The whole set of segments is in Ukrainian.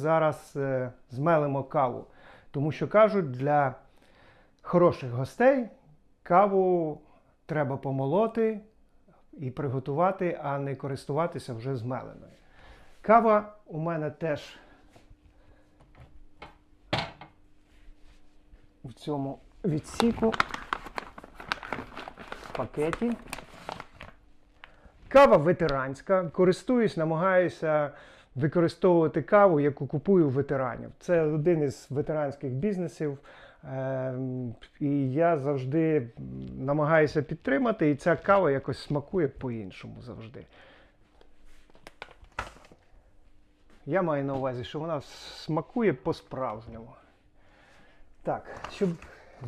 зараз е, змелимо каву. Тому що кажуть, для хороших гостей каву треба помолоти і приготувати, а не користуватися вже змеленою. Кава у мене теж в цьому відсіку в пакеті. Кава ветеранська. Користуюсь, намагаюся використовувати каву, яку купую ветеранів. Це один із ветеранських бізнесів. Ем, І я завжди намагаюся підтримати, і ця кава якось смакує по-іншому завжди. Я маю на увазі, що вона смакує по-справжньому. Так, щоб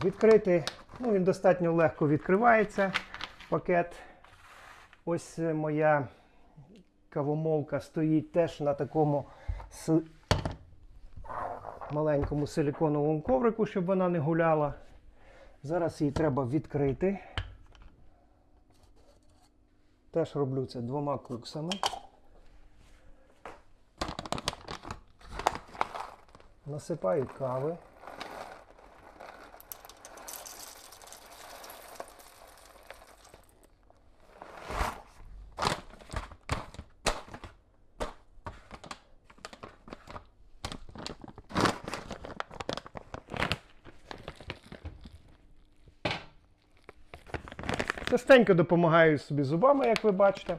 відкрити, ну він достатньо легко відкривається пакет. Ось е, моя кавомолка стоїть теж на такому маленькому силіконовому коврику, щоб вона не гуляла. Зараз її треба відкрити. Теж роблю це двома куксами. Насипаю кави. Частенько допомагаю собі зубами, як ви бачите.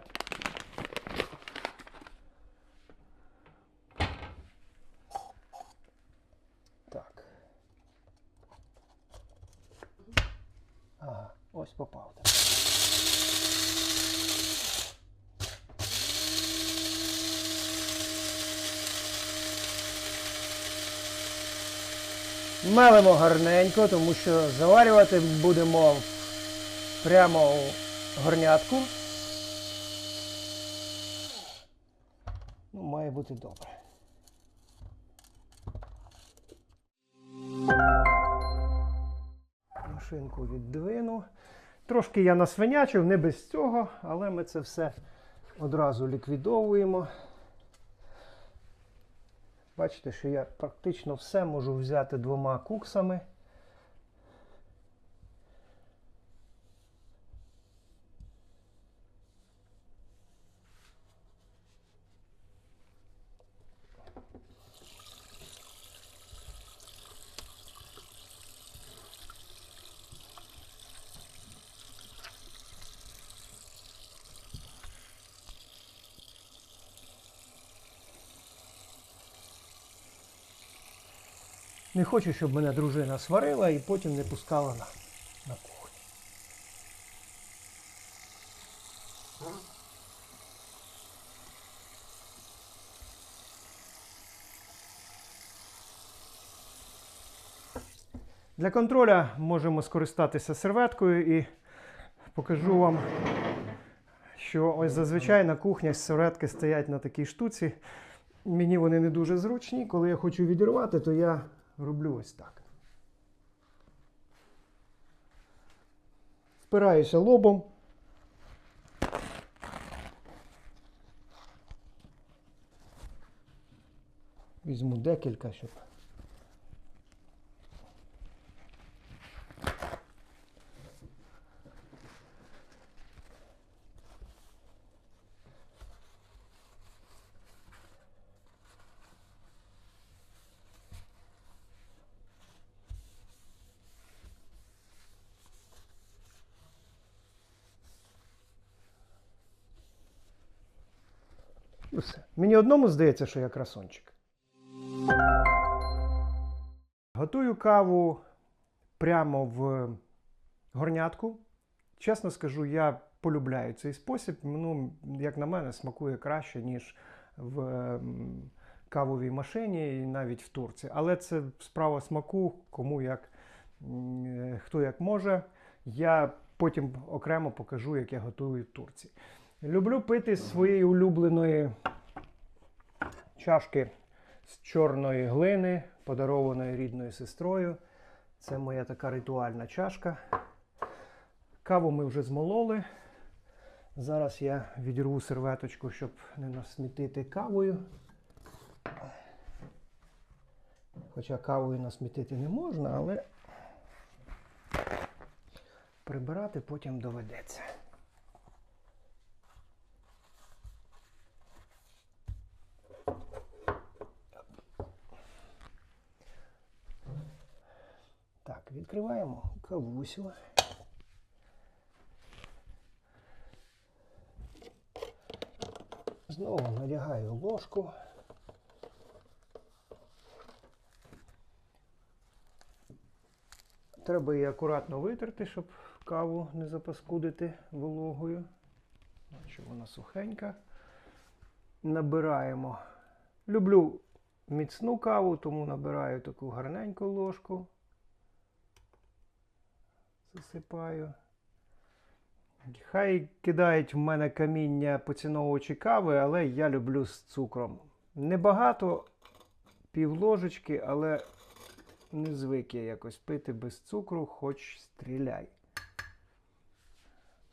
Так. Ага, ось попав. Мелимо гарненько, тому що заварювати будемо прямо у горнятку. Ну, має бути добре. Машинку віддвину. Трошки я насвинячив, не без цього, але ми це все одразу ліквідовуємо. Бачите, що я практично все можу взяти двома куксами. Не хочу, щоб мене дружина сварила і потім не пускала на, на кухню. Для контроля можемо скористатися серветкою і покажу вам, що ось зазвичай на кухнях серветки стоять на такій штуці. Мені вони не дуже зручні. Коли я хочу відірвати, то я роблю ось так. Впираюся лобом. Візьму декілька, щоб. І все. Мені одному здається, що я красончик. Готую каву прямо в горнятку. Чесно скажу, я полюбляю цей спосіб. Ну, як на мене, смакує краще, ніж в ем, кавовій машині і навіть в турці. Але це справа смаку, кому як е, хто як може. Я потім окремо покажу, як я готую в турці. Люблю пити з своєї улюбленої чашки з чорної глини, подарованої рідною сестрою. Це моя така ритуальна чашка. Каву ми вже змололи. Зараз я відірву серветочку, щоб не насмітити кавою. Хоча кавою насмітити не можна, але прибирати потім доведеться. Так, відкриваємо кавусю. Знову надягаю ложку. Треба її акуратно витерти, щоб каву не запаскудити вологою. Бачу, вона сухенька. Набираємо. Люблю міцну каву, тому набираю таку гарненьку ложку. Засипаю. Хай кидають в мене каміння поціновувачі кави, але я люблю з цукром. Небагато, пів ложечки, але не звик я якось пити без цукру, хоч стріляй.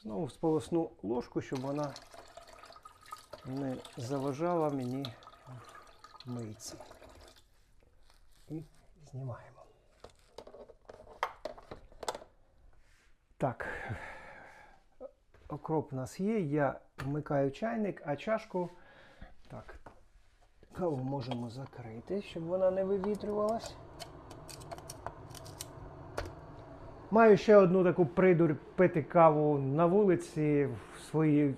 Знову сполосну ложку, щоб вона не заважала мені мийці. І знімаємо. Так, окроп у нас є. Я вмикаю чайник, а чашку. Так, каву можемо закрити, щоб вона не вивітрювалась. Маю ще одну таку придурь пити каву на вулиці в своїй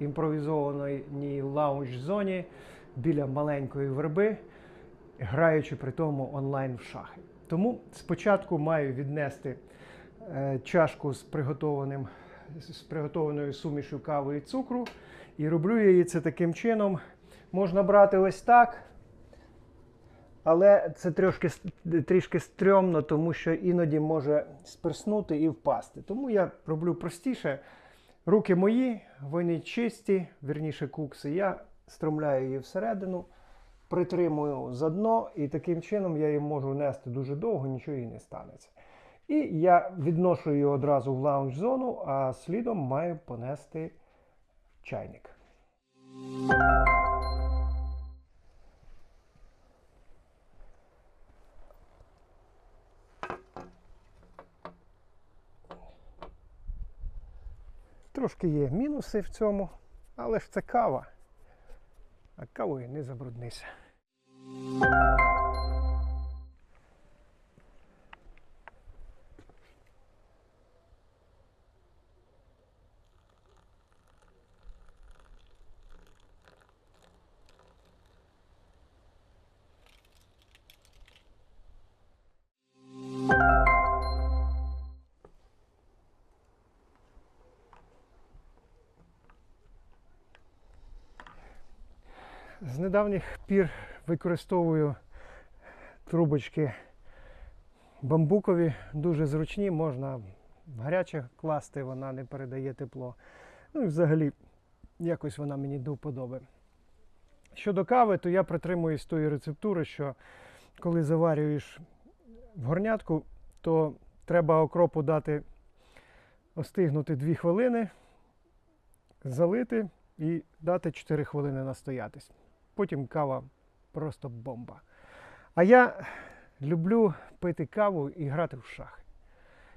імпровізованій лаунж-зоні біля маленької верби, граючи при тому онлайн в шахи. Тому спочатку маю віднести чашку з приготованим з приготованою сумішю кави і цукру. І роблю я її це таким чином. Можна брати ось так. Але це трошки, трішки стрьомно, тому що іноді може сперснути і впасти. Тому я роблю простіше. Руки мої, вони чисті, вірніше кукси. Я стромляю її всередину, притримую за дно, і таким чином я її можу нести дуже довго, нічого їй не станеться. І я відношу її одразу в лаунж-зону, а слідом маю понести чайник. Трошки є мінуси в цьому, але ж це кава. А кавою не забруднися. З недавніх пір використовую трубочки бамбукові, дуже зручні, можна в гаряче класти, вона не передає тепло. Ну і взагалі якось вона мені до вподоби. Щодо кави, то я притримуюсь тої рецептури, що коли заварюєш в горнятку, то треба окропу дати остигнути 2 хвилини, залити і дати 4 хвилини настоятись. Потім кава просто бомба. А я люблю пити каву і грати в шахи.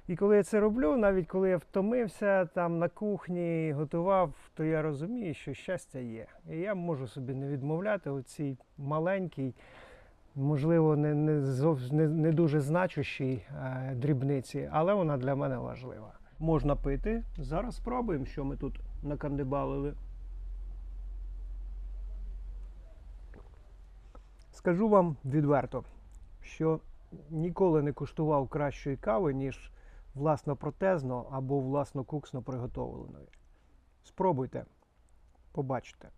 І коли я це роблю, навіть коли я втомився там на кухні, готував, то я розумію, що щастя є. І я можу собі не відмовляти у цій маленькій, можливо, не, не, зов- не, не дуже значущій е, дрібниці, але вона для мене важлива. Можна пити. Зараз спробуємо, що ми тут накандибалили. Скажу вам відверто, що ніколи не куштував кращої кави, ніж власно протезно або власно куксно приготовленої. Спробуйте, побачите.